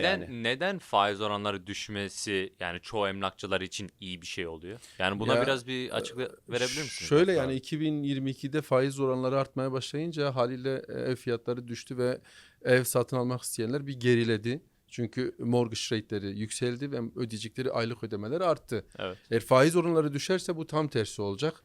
Neden, Yani. neden faiz oranları düşmesi yani çoğu emlakçılar için iyi bir şey oluyor? Yani buna Ya, biraz bir açıklık verebilir misiniz? Şöyle yani abi? 2022'de faiz oranları artmaya başlayınca haliyle e, ev fiyatları düştü ve ev satın almak isteyenler bir geriledi. Çünkü mortgage rate'leri yükseldi ve ödeyecekleri aylık ödemeler arttı. Evet. Eğer faiz oranları düşerse bu tam tersi olacak.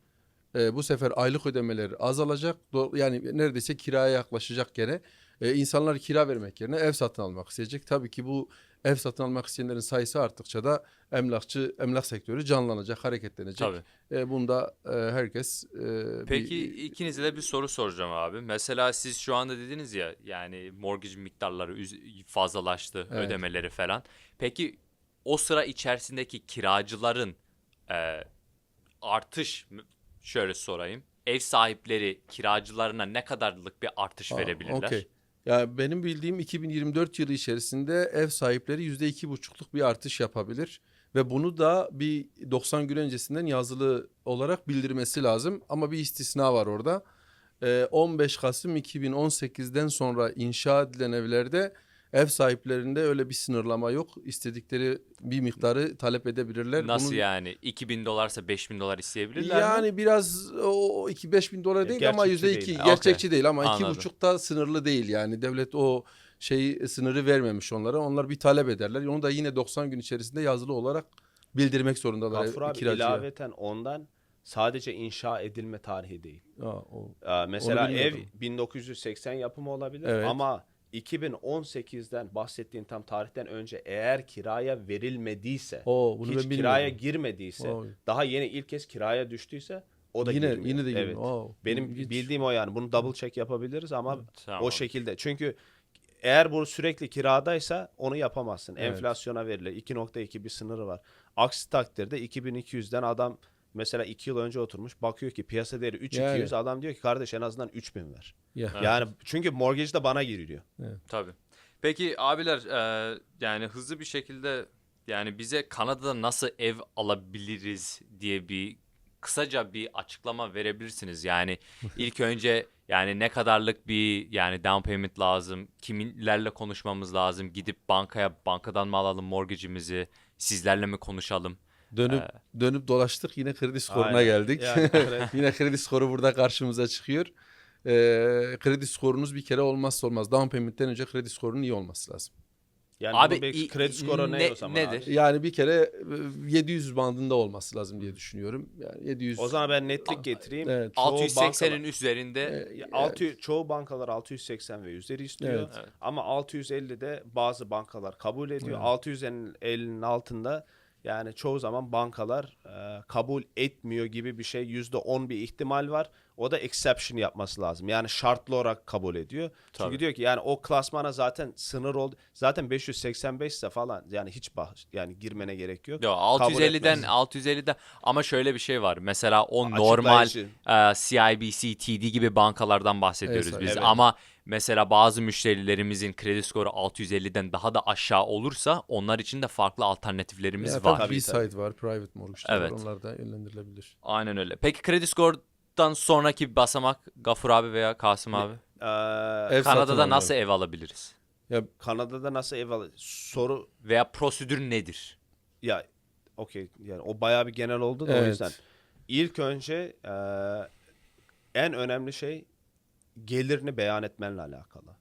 E, bu sefer aylık ödemeler azalacak. Do- Yani neredeyse kiraya yaklaşacak gene. E, insanlar kira vermek yerine ev satın almak isteyecek. Tabii ki bu ev satın almak isteyenlerin sayısı arttıkça da emlakçı emlak sektörü canlanacak, hareketlenecek. Tabii. E, bunda e, herkes e, Peki bir- ikinize de bir soru soracağım abi. Mesela siz şu anda dediniz ya yani mortgage miktarları fazlalaştı, Evet. ödemeleri falan. Peki o sıra içerisindeki kiracıların e, artış şöyle sorayım. Ev sahipleri kiracılarına ne kadarlık bir artış Aa, verebilirler? okey. Ya benim bildiğim 2024 yılı içerisinde ev sahipleri yüzde iki buçukluk bir artış yapabilir ve bunu da bir 90 gün öncesinden yazılı olarak bildirmesi lazım ama bir istisna var orada. Ee, 15 Kasım 2018'den sonra inşa edilen evlerde ev sahiplerinde öyle bir sınırlama yok. İstedikleri bir miktarı talep edebilirler. Nasıl Bunun- yani? 2000 dolarsa 5000 dolar isteyebilirler mi? Yani biraz o 2-5 bin dolar değil ama Gerçekçi yüzde iki değil. gerçekçi değil ama iki Anladım. buçukta sınırlı değil yani devlet o şeyi sınırı vermemiş onlara onlar bir talep ederler onu da yine 90 gün içerisinde yazılı olarak bildirmek zorundalar Gafur abi kiracıya. ilaveten ondan sadece inşa edilme tarihi değil. Aa, o- Ee, mesela ev bilmiyordum. 1980 yapımı olabilir Evet. ama 2018'den bahsettiğin tam tarihten önce eğer kiraya verilmediyse, o, bunu hiç ben kiraya girmediyse, Oy. daha yeni ilk kez kiraya düştüyse o da yine girmiyor. yine de Evet. girmiyor. Oo, Benim ilginç. bildiğim o yani. Bunu double check yapabiliriz ama Tamam. o şekilde. Çünkü eğer bu sürekli kiradaysa onu yapamazsın. Evet. Enflasyona verilir. 2.2 bir sınırı var. Aksi takdirde 2200'den adam mesela 2 yıl önce oturmuş bakıyor ki piyasa değeri 3200 adam diyor ki kardeş en azından 3000 ver. Ya. Yani çünkü mortgage de bana giriliyor. Tabii. Peki abiler e, yani hızlı bir şekilde yani bize Kanada'da nasıl ev alabiliriz diye bir kısaca bir açıklama verebilirsiniz. Yani ilk önce yani ne kadarlık bir yani down payment lazım, kiminlerle konuşmamız lazım, gidip bankaya bankadan mı alalım mortgage'imizi, sizlerle mi konuşalım? Dönüp dönüp dolaştık yine kredi skoruna Aynen. geldik. Yani, yine kredi skoru burada karşımıza çıkıyor. Ee, kredi skorunuz bir kere olmazsa olmaz. Down payment'ten önce kredi skorunun iyi olması lazım. Yani Abi, bir kredi skoru ne, ne- o zaman nedir? abi? Yani bir kere e, 700 bandında olması lazım diye düşünüyorum. Yani 700. O zaman ben netlik getireyim. Evet. Çoğu 680'in bankalar- üzerinde Ya 600 çoğu bankalar 680 ve üzeri istiyor. Evet. Evet. Ama 650'de bazı bankalar kabul ediyor. Evet. 650'nin altında yani çoğu zaman bankalar e, kabul etmiyor gibi bir şey. %10 bir ihtimal var. O da exception yapması lazım. Yani şartlı olarak kabul ediyor. Tabii. Çünkü diyor ki yani o klasmana zaten sınır oldu. Zaten 585 ise falan yani hiç bah yani girmene gerek yok. Yo, Kabul 650'den etmez. 650'den ama şöyle bir şey var. Mesela o normal Açıklayıcı. e, CIBC, TD gibi bankalardan bahsediyoruz Evet, biz. evet. Ama mesela bazı müşterilerimizin kredi skoru 650'den daha da aşağı olursa onlar için de farklı alternatiflerimiz Ya var. tabii Tabii, B-side var, private mortgage Evet. var. Onlar da yönlendirilebilir. Aynen öyle. Peki kredi skordan sonraki basamak Gafur abi veya Kasım abi? Ee, Ev Kanada'da nasıl ev alabiliriz? Ya Kanada'da nasıl ev al- soru Veya prosedür nedir? Ya okey yani o bayağı bir genel oldu da o Evet. yüzden. İlk önce e, en önemli şey gelirini beyan etmenle alakalı.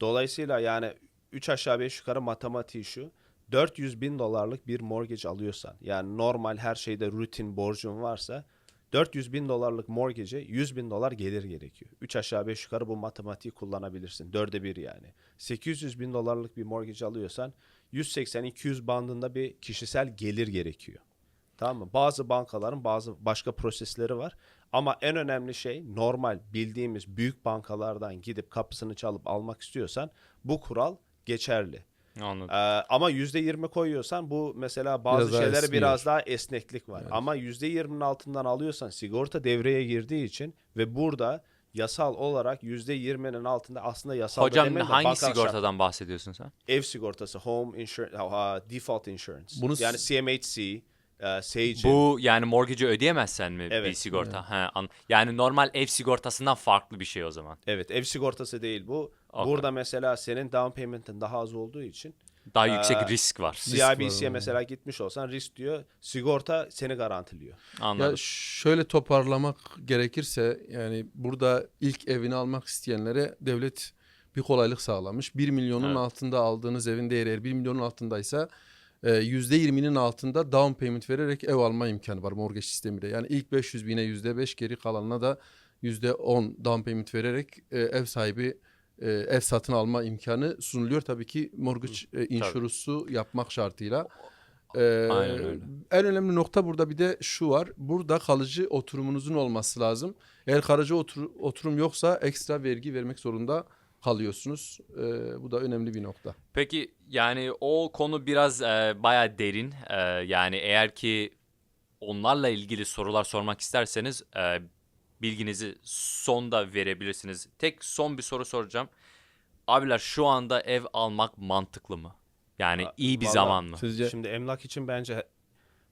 Dolayısıyla yani 3 aşağı 5 yukarı matematiği şu. 400 bin dolarlık bir mortgage alıyorsan yani normal her şeyde rutin borcun varsa 400 bin dolarlık mortgage'e 100 bin dolar gelir gerekiyor. 3 aşağı 5 yukarı bu matematiği kullanabilirsin. Dörde bir yani. 800 bin dolarlık bir mortgage alıyorsan 180-200 bandında bir kişisel gelir gerekiyor. Tamam mı? Bazı bankaların bazı başka prosesleri var. Ama en önemli şey normal bildiğimiz büyük bankalardan gidip kapısını çalıp almak istiyorsan bu kural geçerli. Anladım. Ee, ama %20 koyuyorsan bu mesela bazı Biraz daha şeylere esniyor. biraz daha esneklik var. Ama %20'nin altından alıyorsan sigorta devreye girdiği için ve burada yasal olarak %20'nin altında aslında yasal da Hocam de hangi şart- sigortadan bahsediyorsun sen? Ev sigortası, home insurance, default insurance. Bunu yani CMHC, e, Sage. Bu yani mortgage'ı ödeyemezsen mi bir Evet. sigorta? He, an- yani normal ev sigortasından farklı bir şey o zaman. Evet, ev sigortası değil bu. Okey. Burada mesela senin down payment'in daha az olduğu için Daha yüksek Ee, risk var. CIBC'ye mesela gitmiş olsan risk diyor. Sigorta seni garantiliyor. Anladım. Ya şöyle toparlamak gerekirse yani burada ilk evini almak isteyenlere devlet bir kolaylık sağlamış. 1 milyonun Evet. altında aldığınız evin değeri eğer 1 milyonun altındaysa %20'nin altında down payment vererek ev alma imkanı var mortgage sistemiyle. Yani ilk 500 bine %5 geri kalanına da %10 down payment vererek e, ev sahibi e, ev satın alma imkanı sunuluyor. Tabii ki mortgage e, insurance'u yapmak şartıyla. Ee, Aynen öyle. En önemli nokta burada bir de şu var. Burada kalıcı oturumunuzun olması lazım. Eğer kalıcı otur- oturum yoksa ekstra vergi vermek zorunda kalıyorsunuz. Ee, bu da önemli bir nokta. Peki yani o konu biraz e, bayağı derin. E, yani eğer ki onlarla ilgili sorular sormak isterseniz e, bilginizi sonda verebilirsiniz. Tek son bir soru soracağım. Abiler şu anda ev almak mantıklı mı? Yani iyi bir vallahi zaman mı? Sizce Şimdi emlak için bence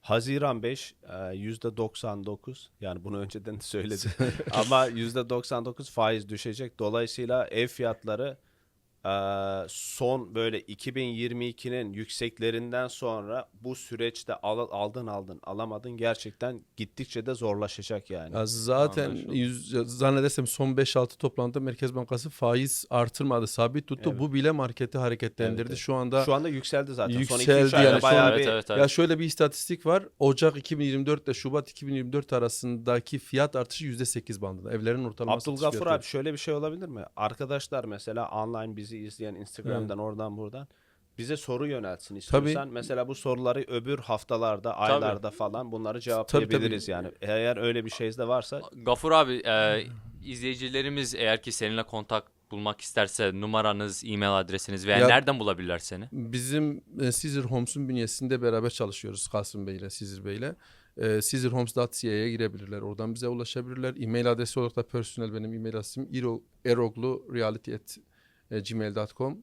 Haziran 5 e, yüzde 99 yani bunu önceden de söyledim ama yüzde 99 faiz düşecek. Dolayısıyla ev fiyatları e, son böyle 2022'nin yükseklerinden sonra bu süreçte al- aldın aldın alamadın gerçekten gittikçe de zorlaşacak yani. Ya zaten Anlaşıldı. yüz, zannedersem son 5-6 toplantıda Merkez Bankası faiz artırmadı, sabit tuttu. Evet. Bu bile marketi hareketlendirdi. Evet, evet. Şu anda Şu anda yükseldi zaten. Son Yükseldi 2-3 ayda yani. bayağı evet, bir evet, evet. Ya şöyle bir istatistik var. Ocak 2024 ile Şubat 2024 arasındaki fiyat artışı %8 bandında. Evlerin ortalama satış Abdülgafur abi şöyle bir şey olabilir mi? Arkadaşlar mesela online bizi izleyen Instagram'dan oradan buradan bize soru yöneltsin istiyorsan. Mesela bu soruları öbür haftalarda, aylarda falan bunları cevaplayabiliriz yani. Eğer öyle bir şey de varsa Gafur abi e, izleyicilerimiz eğer ki seninle kontak bulmak isterse numaranız, e-mail adresiniz veya Ya- nereden bulabilirler seni? Bizim e, Caesar Homes'un bünyesinde beraber çalışıyoruz Kasım Bey ile Caesar Bey ile. E, caesarhomes.ca'ya girebilirler. Oradan bize ulaşabilirler. E-mail adresi olarak da personel benim e-mail adresim eroglureality@gmail.com.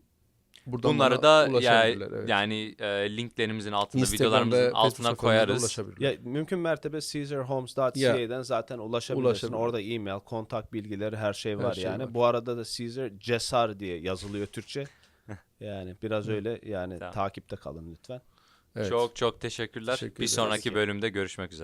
Buradan Bunları da ya, evet. yani e, linklerimizin altında, videolarımızın altına Facebook koyarız. ya mümkün mertebe caesarhomes.ca'dan zaten ulaşabilirsin. Ulaşabilir. Orada e-mail, kontak bilgileri her şey Her var şey yani. var. Bu arada da Caesar Cesar diye yazılıyor Türkçe. Yani biraz öyle yani Tamam. takipte kalın lütfen. Evet. Çok çok teşekkürler. Teşekkür bir sonraki bölümde görüşmek üzere.